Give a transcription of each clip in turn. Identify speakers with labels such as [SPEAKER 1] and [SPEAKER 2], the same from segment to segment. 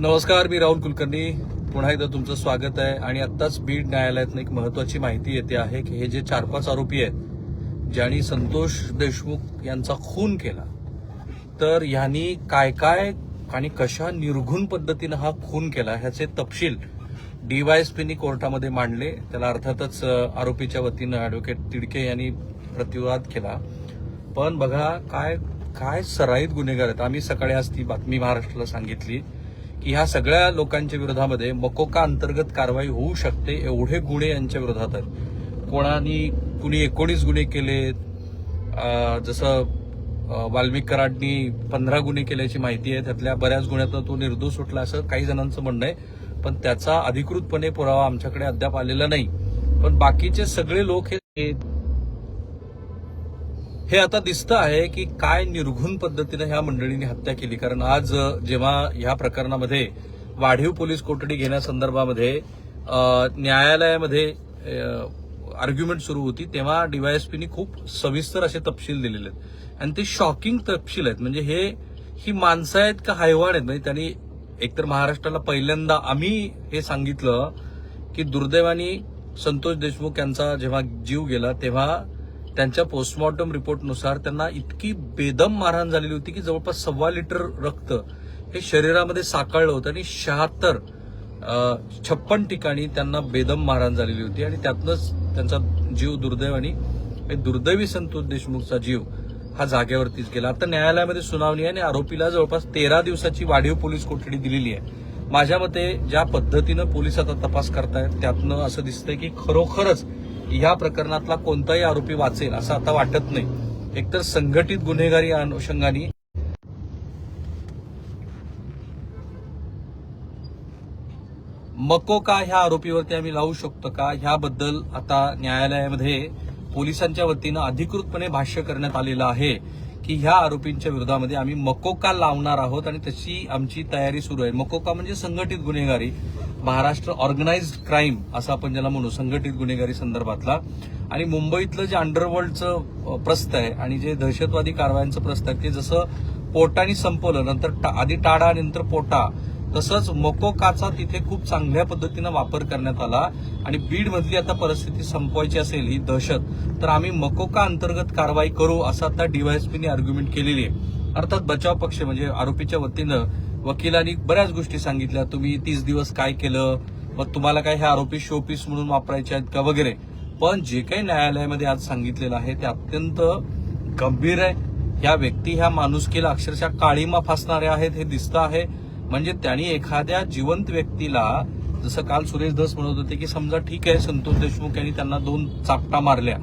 [SPEAKER 1] नमस्कार मी राहुल कुलकर्णी. पुन्हा एकदा तुमचं स्वागत आहे. आणि आत्ताच बीड न्यायालयातून एक महत्वाची माहिती येते आहे की हे जे चार पाच आरोपी आहेत ज्यांनी संतोष देशमुख यांचा खून केला तर ह्यांनी काय काय आणि कशा निर्घुण पद्धतीनं हा खून केला ह्याचे तपशील डीवायएसपीनी कोर्टामध्ये मांडले. त्याला अर्थातच आरोपीच्या वतीनं ऍडव्होकेट तिडके यांनी प्रतिवाद केला. पण बघा काय काय सराईत गुन्हेगार आहेत. आम्ही सकाळी आज ती बातमी महाराष्ट्राला सांगितली. की ह्या सगळ्या लोकांच्या विरोधामध्ये मकोका अंतर्गत कारवाई होऊ शकते एवढे गुन्हे यांच्या विरोधात आहेत. कोणानी कुणी एकोणीस गुन्हे केले जसं अं, वाल्मिक कराडनी पंधरा गुन्हे केल्याची माहिती आहे त्यातल्या बऱ्याच गुन्ह्यातनं तो निर्दोष सुटला असं काही जणांचं म्हणणं आहे. पण त्याचा अधिकृतपणे पुरावा आमच्याकडे अद्याप आलेला नाही. पण बाकीचे सगळे लोक हे हे आता दिसतं आहे की काय निर्घुण पद्धतीनं ह्या मंडळींनी हत्या केली. कारण आज जेव्हा ह्या प्रकरणामध्ये वाढीव पोलीस कोठडी घेण्यासंदर्भामध्ये न्यायालयामध्ये आर्ग्युमेंट सुरू होती तेव्हा डीवायएसपीनी खूप सविस्तर असे तपशील दिलेले आहेत. आणि ते शॉकिंग तपशील आहेत. म्हणजे हे ही माणसं आहेत का हैवाण आहेत? म्हणजे त्यांनी एकतर महाराष्ट्राला पहिल्यांदा आम्ही हे सांगितलं की दुर्दैवानी संतोष देशमुख यांचा जेव्हा जीव गेला तेव्हा त्यांच्या पोस्टमॉर्टम रिपोर्टनुसार त्यांना इतकी बेदम मारहाण झालेली होती की जवळपास सव्वा लिटर रक्त हे शरीरामध्ये साकळलं होतं आणि शहात्तर छप्पन ठिकाणी त्यांना बेदम मारहाण झालेली होती आणि त्यातनंच त्यांचा जीव दुर्दैवानी हे दुर्दैवी संतोष देशमुखचा जीव हा जागेवरतीच गेला. आता न्यायालयामध्ये सुनावणी आहे आणि आरोपीला जवळपास तेरा दिवसाची वाढीव पोलीस कोठडी दिलेली आहे. माझ्या मते ज्या पद्धतीनं पोलीस आता तपास करतायत त्यातनं असं दिसतंय की खरोखरच ह्या प्रकरणातला कोणताही आरोपी वाचेल असं आता वाटत नाही. एकतर संघटित गुन्हेगारी अनुषंगाने मको मकोका ह्या आरोपीवरती आम्ही लावू शकतो का? ह्याबद्दल आता न्यायालयामध्ये पोलिसांच्या वतीनं अधिकृतपणे भाष्य करण्यात आलेलं आहे की ह्या आरोपींच्या विरोधामध्ये आम्ही मकोका लावणार आहोत आणि तशी आमची तयारी सुरू आहे. मकोका म्हणजे संघटित गुन्हेगारी. महाराष्ट्र ऑर्गनाइज क्राईम असं आपण ज्याला म्हणू संघटित गुन्हेगारी संदर्भातला. आणि मुंबईतलं जे अंडरवर्ल्डचं प्रस्त आहे आणि जे दहशतवादी कारवायांचं प्रस्थ आहे ते जसं पोटाने संपवलं नंतर टा- आधी टाडा नंतर पोटा तसंच मकोकाचा तिथे खूप चांगल्या पद्धतीनं वापर करण्यात आला. आणि बीड मधली आता परिस्थिती संपवायची असेल ही दहशत तर आम्ही मकोका अंतर्गत कारवाई करू असं आता डीवायएसपीने आर्ग्युमेंट केलेली आहे. अर्थात बचाव पक्ष म्हणजे आरोपीच्या वतीनं वकिलांनी बऱ्याच गोष्टी सांगितल्या. तुम्ही तीस दिवस काय केलं? मग तुम्हाला काय हे आरोपी शोपीस म्हणून वापरायचे आहेत का वगैरे? पण जे काही न्यायालयामध्ये आज सांगितलेलं आहे ते अत्यंत गंभीर आहे. ह्या व्यक्ती ह्या माणुसकीला अक्षरशः काळीमा फासणाऱ्या आहेत हे दिसतं आहे. म्हणजे त्यांनी एखाद्या जिवंत व्यक्तीला जसं काल सुरेश धस म्हणत होते की समजा ठीक आहे संतोष देशमुख यांनी त्यांना दोन चापटा मारल्या.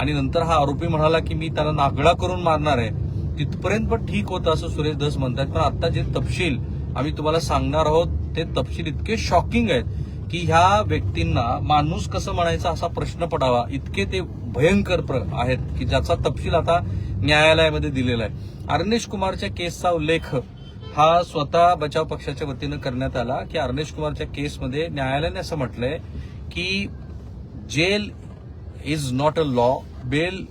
[SPEAKER 1] आणि नंतर हा आरोपी म्हणाला की मी त्याला नागडा करून मारणार आहे. तिथपर्यंत पण ठीक होतं असं सुरेश धस म्हणतात. पण आता जे तपशील आम्ही तुम्हाला सांगणार आहोत ते तपशील इतके शॉकिंग आहेत की ह्या व्यक्तींना माणूस कसं म्हणायचा असा प्रश्न पडावा इतके ते भयंकर प्र- आहेत की ज्याचा तपशील आता न्यायालयामध्ये दिलेला आहे. अर्नेश कुमारच्या केसचा उल्लेख हा स्वतः बचाव पक्षाच्या वतीनं करण्यात आला की अर्नेश कुमारच्या केसमध्ये न्यायालयाने असं म्हटलंय की jail is not a law bail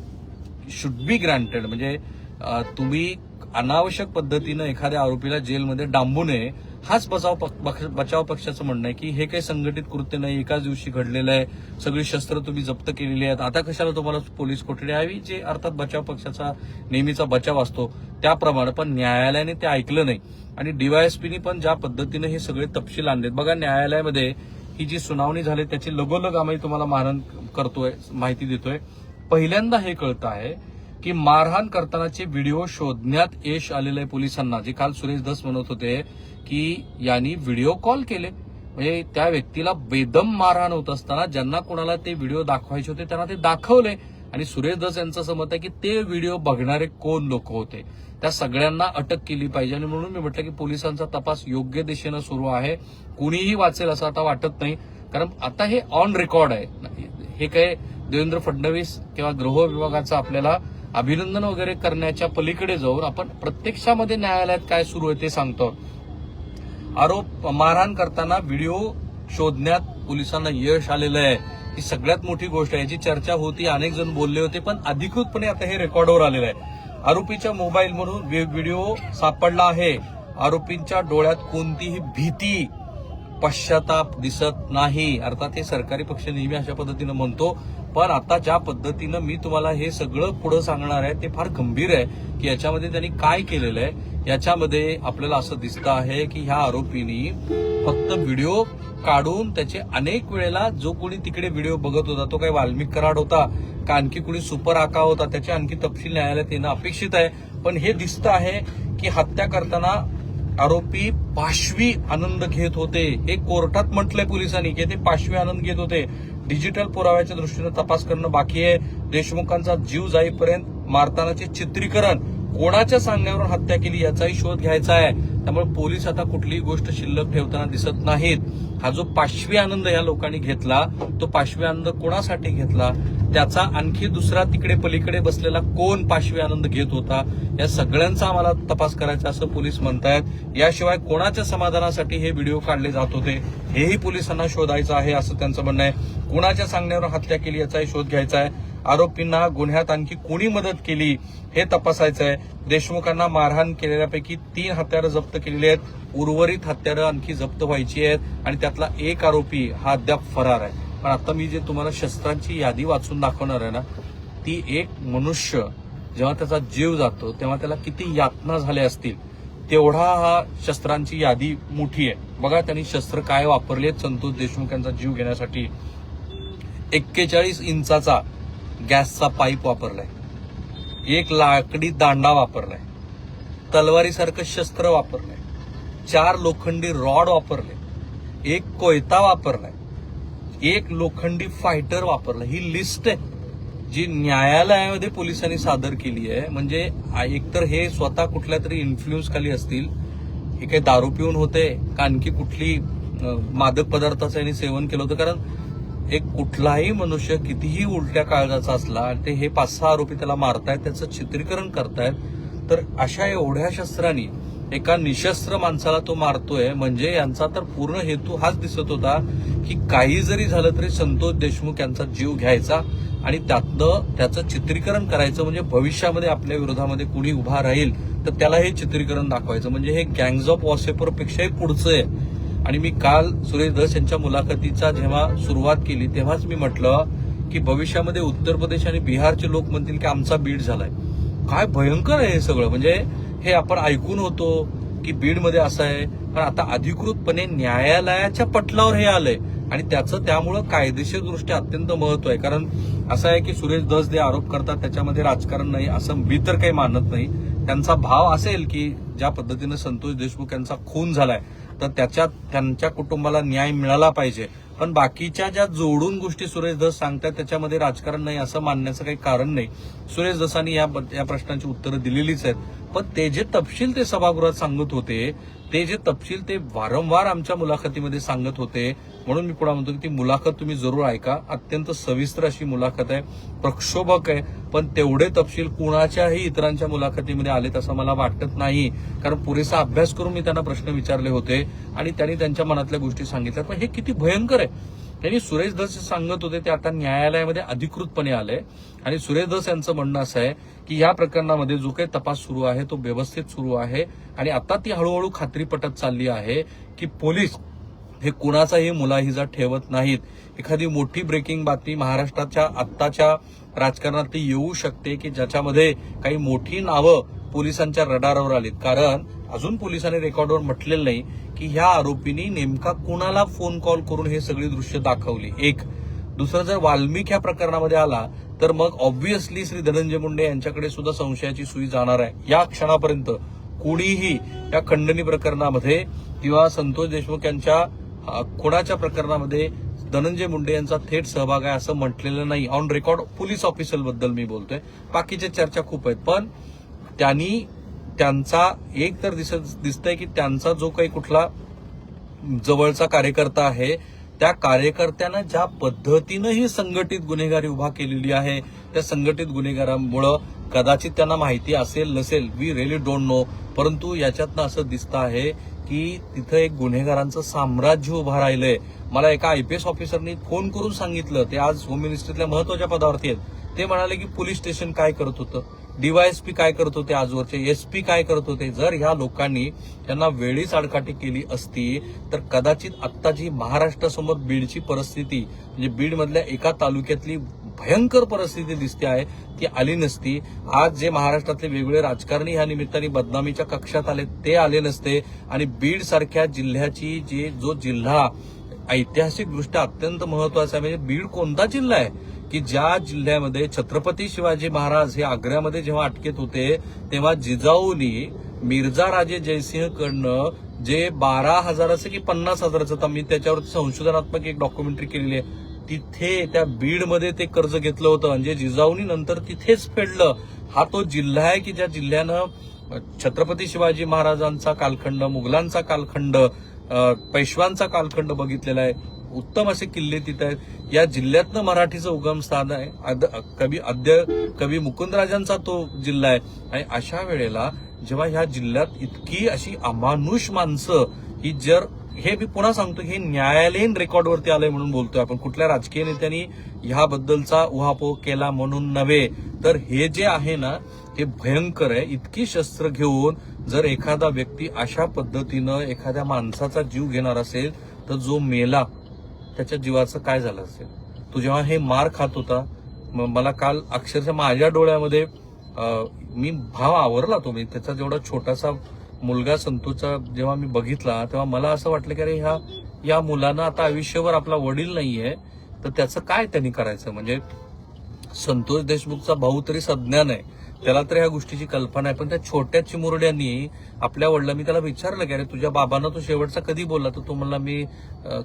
[SPEAKER 1] should be granted म्हणजे तुम्ही अनावश्यक पद्धतीनं एखाद्या आरोपीला जेलमध्ये डांबू नये हाच बचाव पक्ष- बचाव पक्षाचं म्हणणं आहे की हे काही संघटित कृत्य नाही एकाच दिवशी घडलेलं आहे सगळी शस्त्र तुम्ही जप्त केलेली आहेत. आता कशाला तुम्हाला पोलीस कोठडी हवी जे अर्थात बचाव पक्षाचा नेहमीचा बचाव असतो त्याप्रमाणे पण न्यायालयाने ते ऐकलं नाही. आणि डीवायएसपीनी पण ज्या पद्धतीनं हे सगळे तपशील आणलेत बघा न्यायालयामध्ये ही जी सुनावणी झाली त्याची लगोलग आम्ही तुम्हाला मारण करतोय माहिती देतोय. पहिल्यांदा हे कळतं आहे की मारहाण करतानाचे व्हिडिओ शोधण्यात यश आलेलं आहे पोलिसांना. जे काल सुरेश धस म्हणत होते की यांनी व्हिडिओ कॉल केले. म्हणजे त्या व्यक्तीला बेदम मारहाण होत असताना ज्यांना कोणाला ते व्हिडिओ दाखवायचे होते त्यांना ते दाखवले. आणि सुरेश धस यांचं असं मत आहे की ते व्हिडिओ बघणारे कोण लोक होते? त्या सगळ्यांना अटक केली पाहिजे. आणि म्हणून मी म्हटलं की पोलिसांचा तपास योग्य दिशेनं सुरू आहे. कुणीही वाचेल असं आता वाटत नाही. कारण आता हे ऑन रेकॉर्ड आहे. हे काय देवेंद्र फडणवीस किंवा गृह विभागाचा आपल्याला अभिनंदन वगैरे करण्याच्या पलीकडे जाऊन आपण प्रत्यक्षामध्ये न्यायालयात काय सुरू आहे ते सांगतो. आरोप मारहाण करताना व्हिडिओ शोधण्यात पोलिसांना यश आलेलं आहे. ही सगळ्यात मोठी गोष्ट आहे. याची चर्चा होती अनेक जण बोलले होते पण अधिकृतपणे आता हे रेकॉर्डवर आलेलं आहे. आरोपीच्या मोबाईल म्हणून व्हिडिओ सापडला आहे. आरोपींच्या डोळ्यात कोणतीही भीती पश्चाताप दिसत नाही. अर्थात हे सरकारी पक्ष नेहमी अशा पद्धतीनं म्हणतो पण आता ज्या पद्धतीनं मी तुम्हाला हे सगळं पुढं सांगणार आहे ते फार गंभीर आहे की याच्यामध्ये त्यांनी काय केलेलं आहे याच्यामध्ये आपल्याला असं दिसतं आहे की ह्या आरोपींनी फक्त व्हिडिओ काढून त्याचे अनेक वेळेला जो कोणी तिकडे व्हिडिओ बघत होता तो काही वाल्मिक कराड होता का आणखी कुणी सुपर आका होता त्याचे आणखी तपशील न्यायालयात येणं अपेक्षित आहे. पण हे दिसतं आहे की हत्या करताना आरोपी पाशवी आनंद घेत होते. हे कोर्टात म्हटलंय पोलिसांनी की ते पाशवी आनंद घेत होते. डिजिटल पुराव्याच्या दृष्टीनं तपास करणं बाकी आहे. देशमुखांचा जीव जाईपर्यंत मारतानाचे चित्रीकरण कोणाच्या सांगण्यावरून हत्या केली याचाही शोध घ्यायचा आहे. त्यामुळे पोलीस आता कुठलीही गोष्ट शिल्लक ठेवताना दिसत नाहीत. हा जो पाशवी आनंद या लोकांनी घेतला तो पाशवी आनंद कोणासाठी घेतला? त्याचा आणखी दुसरा तिकडे पलीकडे बसलेला कोण पाशवी आनंद घेत होता या सगळ्यांचा आम्हाला तपास करायचा असं पोलीस म्हणतायत. याशिवाय कोणाच्या समाधानासाठी हे व्हिडिओ काढले जात होते हेही पोलिसांना शोधायचं आहे असं त्यांचं म्हणणं आहे. कोणाच्या सांगण्यावर हत्या केली याचाही शोध घ्यायचा आहे. आरोपींना गुन्ह्यात आणखी कोणी मदत केली हे तपासायचं आहे देशमुखांना मारहाण केलेल्यापैकी तीन हत्यारं जप्त केलेली आहेत. उर्वरित हत्यारं आणखी जप्त व्हायची आहेत आणि त्यातला एक आरोपी हा अद्याप फरार आहे. पण आता मी जे तुम्हाला शस्त्रांची यादी वाचून दाखवणार आहे ना ती एक मनुष्य जेव्हा त्याचा जीव जातो तेव्हा त्याला किती यातना झाल्या असतील तेवढा हा शस्त्रांची यादी मोठी आहे. बघा त्यांनी शस्त्र काय वापरले संतोष देशमुख यांचा जीव घेण्यासाठी. एक्केचाळीस इंचाचा गॅसचा पाईप वापरलाय. एक लाकडी दांडा वापरलाय. तलवारीसारखं शस्त्र वापरलंय. चार लोखंडी रॉड वापरले. एक कोयता वापरलाय. एक लोखंडी फायटर वापरला. ही लिस्ट आहे जी न्यायालयामध्ये पोलिसांनी सादर केली आहे. म्हणजे एकतर हे स्वतः कुठल्या तरी इन्फ्लुएन्स खाली असतील हे काही दारू पिऊन होते का आणखी कुठली मादक पदार्थाचं यांनी सेवन केलं होतं? कारण एक कुठलाही मनुष्य कितीही उलट्या काळजाचा असला आणि ते हे पाच सहा आरोपी त्याला मारतायत त्याचं चित्रीकरण करतायत तर अशा एवढ्या शस्त्रांनी एका निशस्त्र माणसाला तो मारतोय म्हणजे यांचा तर पूर्ण हेतू हाच दिसत होता की काही जरी झालं तरी संतोष देशमुख यांचा जीव घ्यायचा आणि त्यातनं त्याचं चित्रीकरण करायचं म्हणजे भविष्यामध्ये आपल्या विरोधामध्ये कुणी उभा राहील तर त्याला हे चित्रीकरण दाखवायचं. म्हणजे हे गँग्ज ऑफ वॉसेपर पेक्षाही पुढचं आहे. आणि मी काल सुरेश धस यांच्या मुलाखतीचा जेव्हा सुरुवात केली तेव्हाच मी म्हटलं की भविष्यामध्ये उत्तर प्रदेश आणि बिहारचे लोक म्हणतील की आमचा बीड झालाय. काय भयंकर आहे हे सगळं. म्हणजे हे आपण ऐकून होतो की बीडमध्ये असं आहे. पण आता अधिकृतपणे न्यायालयाच्या पटलावर हे आलंय. आणि त्याचं त्यामुळं कायदेशीर दृष्ट्या अत्यंत महत्त्व आहे. कारण असं आहे की सुरेश धस जे आरोप करतात त्याच्यामध्ये राजकारण नाही असं मी तर काही मानत नाही. त्यांचा भाव असेल की ज्या पद्धतीनं संतोष देशमुख यांचा खून झालाय तर त्याच्यात त्यांच्या कुटुंबाला न्याय मिळाला पाहिजे. पण बाकीच्या ज्या जोडून गोष्टी सुरेश धस सांगतात त्याच्यामध्ये राजकारण नाही असं मानण्याचं काही कारण नाही. सुरेश धसांनी या या प्रश्नांची उत्तरं दिलेलीच आहेत. पण ते जे तपशील ते सभागृहात सांगत होते ते जे तपशील ते वारंवार आमच्या मुलाखतीमध्ये सांगत होते म्हणून मी पुढे म्हणतो की ती मुलाखत तुम्ही जरूर ऐका. अत्यंत सविस्तर अशी मुलाखत आहे प्रक्षोभक आहे पण तेवढे तपशील कुणाच्याही इतरांच्या मुलाखतीमध्ये आलेत असं मला वाटत नाही. कारण पुरेसा अभ्यास करून मी त्यांना प्रश्न विचारले होते आणि त्यांनी त्यांच्या मनातल्या गोष्टी सांगितल्या. पण हे किती भयंकर आहे. त्यांनी सुरेश धस सांगत होते ते आता न्यायालयामध्ये अधिकृतपणे आले. आणि सुरेश धस यांचं म्हणणं असं आहे की या प्रकरणामध्ये जो काही तपास सुरू आहे तो व्यवस्थित सुरू आहे. आणि आता ती हळूहळू खात्री पटत चालली आहे की पोलीस हे कुणाचाही मुलाहिजा ठेवत नाहीत. एखादी मोठी ब्रेकिंग बातमी महाराष्ट्राच्या आत्ताच्या राजकारणात ती येऊ शकते की ज्याच्यामध्ये काही मोठी नावं पोलिसांच्या रडारवर आलीत. कारण अजून पोलिसांनी रेकॉर्डवर म्हटलेलं नाही की ह्या आरोपींनी नेमका कुणाला फोन कॉल करून हे सगळी दृश्य दाखवली. एक दुसरं जर वाल्मिक ह्या प्रकरणामध्ये आला तर मग ऑब्व्हियसली श्री धनंजय मुंडे यांच्याकडे सुद्धा संशयाची सुई जाणार आहे. या क्षणापर्यंत कुणीही या खंडणी प्रकरणामध्ये किंवा संतोष देशमुख यांच्या कोणाच्या प्रकरणामध्ये धनंजय मुंडे यांचा थेट सहभाग आहे असं म्हटलेलं नाही. ऑन रेकॉर्ड पोलीस ऑफिसरबद्दल मी बोलतोय. बाकीच्या चर्चा खूप आहेत. पण त्यांनी त्यांचा एक तर दिसत दिसतंय की त्यांचा जो काही कुठला जवळचा कार्यकर्ता आहे त्या कार्यकर्त्यानं ज्या पद्धतीनं ही संघटित गुन्हेगारी उभा केलेली आहे त्या संघटित गुन्हेगारांमुळं कदाचित त्यांना माहिती असेल नसेल वी रिअली डोंट नो परंतु याच्यातनं असं दिसतं आहे की तिथं एक गुन्हेगारांचं साम्राज्य उभं राहिलंय. मला एका आयपीएस ऑफिसरनी फोन करून सांगितलं ते आज होम मिनिस्ट्रीतल्या महत्त्वाच्या पदावरती आहेत. ते म्हणाले की पोलीस स्टेशन काय करत होतं? डीवायएसपी काय करत होते आजवरचे? एसपी काय करत होते? जर ह्या लोकांनी त्यांना वेळीच आडकाठी केली असती तर कदाचित आत्ताची महाराष्ट्रासमोर बीडची परिस्थिती म्हणजे बीडमधल्या एका तालुक्यातली भयंकर परिस्थिती दिसते आहे ती आली नसती. आज जे महाराष्ट्रातले वेगवेगळे राजकारणी ह्या निमित्ताने बदनामीच्या कक्षात आले ते आले नसते. आणि बीड सारख्या जिल्ह्याची जे जो जिल्हा ऐतिहासिकदृष्ट्या अत्यंत महत्त्वाचा आहे म्हणजे बीड कोणता जिल्हा आहे? की ज्या जिल्ह्यामध्ये छत्रपती शिवाजी महाराज हे आग्र्यामध्ये जेव्हा अटकेत होते तेव्हा जिजाऊनी मिर्झा राजे जयसिंहकडनं जे बारा हजाराचं की पन्नास हजाराचं तर मी त्याच्यावर संशोधनात्मक एक डॉक्युमेंटरी केलेली आहे तिथे त्या बीडमध्ये ते कर्ज घेतलं होतं. म्हणजे जिजाऊनी नंतर तिथेच फेडलं. हा तो जिल्हा आहे की ज्या जिल्ह्यानं छत्रपती शिवाजी महाराजांचा कालखंड मुघलांचा कालखंड पेशवांचा कालखंड बघितलेला आहे. उत्तम असे किल्ले तिथे आहेत. या जिल्ह्यातनं मराठीचं उगम स्थान आहे. कवी अद्य कवी मुकुंदराजांचा तो जिल्हा आहे. आणि अशा वेळेला जेव्हा ह्या जिल्ह्यात इतकी अशी अमानुष माणसं ही जर हे मी पुन्हा सांगतो हे न्यायालयीन रेकॉर्डवरती आलंय म्हणून बोलतोय आपण. कुठल्या राजकीय नेत्यांनी ह्याबद्दलचा उहापोह केला म्हणून नव्हे. तर हे जे आहे ना हे भयंकर आहे. इतकी शस्त्र घेऊन जर एखादा व्यक्ती अशा पद्धतीनं एखाद्या माणसाचा जीव घेणार असेल तर जो मेला त्याच्या जीवाचं काय झालं असेल? तो जेव्हा हे मार खात होता मला काल अक्षरशः माझ्या डोळ्यामध्ये मी भाव आवरला तो. मी त्याचा जेवढा छोटासा मुलगा संतोषचा जेव्हा मी बघितला तेव्हा मला असं वाटलं की अरे ह्या या मुलांना आता आयुष्यभर आपला वडील नाहीये. तर त्याचं काय त्यांनी करायचं? म्हणजे संतोष देशमुखचा भाऊ तरी सज्ञान आहे. त्याला तर ह्या गोष्टीची कल्पना आहे. पण त्या छोट्या चिमुरड्यांनी आपल्या वडिला मी त्याला विचारलं की अरे तुझ्या बाबांना तो शेवटचा कधी बोलला? तर तो म्हणला मी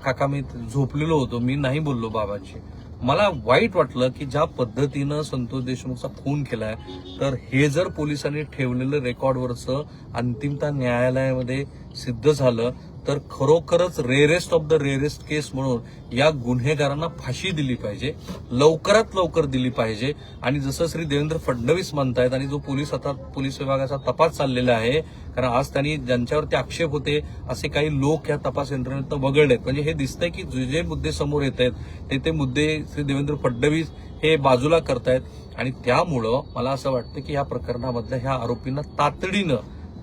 [SPEAKER 1] काका मी झोपलेलो होतो. मी नाही बोललो बाबांशी. मला वाईट वाटलं की ज्या पद्धतीनं संतोष देशमुखचा खून केलाय तर हे जर पोलिसांनी ठेवलेलं रेकॉर्डवरचं अंतिमता न्यायालयामध्ये सिद्ध झालं तर खरोखरच rarest of the rarest case म्हणून या गुन्हेगारांना फाशी दिली पाहिजे लवकरात लवकर दिली पाहिजे. आणि जसं श्री देवेंद्र फडणवीस म्हणतायत आणि जो पोलीस आता पोलीस विभागाचा तपास चाललेला आहे कारण आज त्यांनी ज्यांच्यावरती आक्षेप होते असे काही लोक या तपास यंत्रणेत वगळलेत. म्हणजे हे दिसतंय की जे जे मुद्दे समोर येत आहेत ते ते मुद्दे श्री देवेंद्र फडणवीस हे बाजूला करतायत. आणि त्यामुळं मला असं वाटतं की या प्रकरणामधल्या ह्या आरोपींना तातडीनं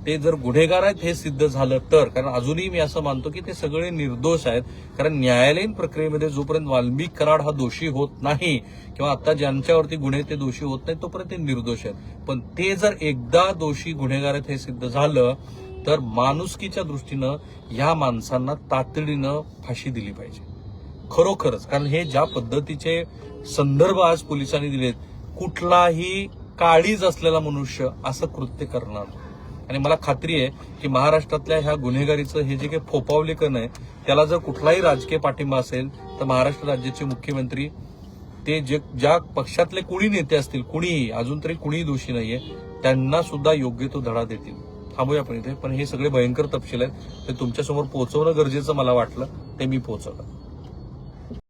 [SPEAKER 1] ते जर गुन्हेगार आहेत हे सिद्ध झालं तर. कारण अजूनही मी असं मानतो की ते सगळे निर्दोष आहेत. कारण न्यायालयीन प्रक्रियेमध्ये जोपर्यंत वाल्मिक कराड हा दोषी होत नाही किंवा आता ज्यांच्यावरती गुन्हे ते दोषी होत नाही तोपर्यंत ते निर्दोष आहेत. पण ते जर एकदा दोषी गुन्हेगार आहेत हे सिद्ध झालं तर माणुसकीच्या दृष्टीनं ह्या माणसांना तातडीनं फाशी दिली पाहिजे. खरोखरच. कारण हे ज्या पद्धतीचे संदर्भ आज पोलिसांनी दिलेत कुठलाही काळीज असलेला मनुष्य असं कृत्य करणार नाही. आणि मला खात्री आहे की महाराष्ट्रातल्या ह्या गुन्हेगारीचं हे जे काही फोपावलेकन आहे त्याला जर कुठलाही राजकीय पाठिंबा असेल तर महाराष्ट्र राज्याचे मुख्यमंत्री ते जे ज्या पक्षातले कुणी नेते असतील कुणीही अजून तरी कुणीही दोषी नाहीये त्यांना सुद्धा योग्य तो धडा देतील. थांबूया आपण इथे पण हे सगळे भयंकर तपशील आहेत ते तुमच्यासमोर पोहोचवणं गरजेचं मला वाटलं ते मी पोहोचवलं.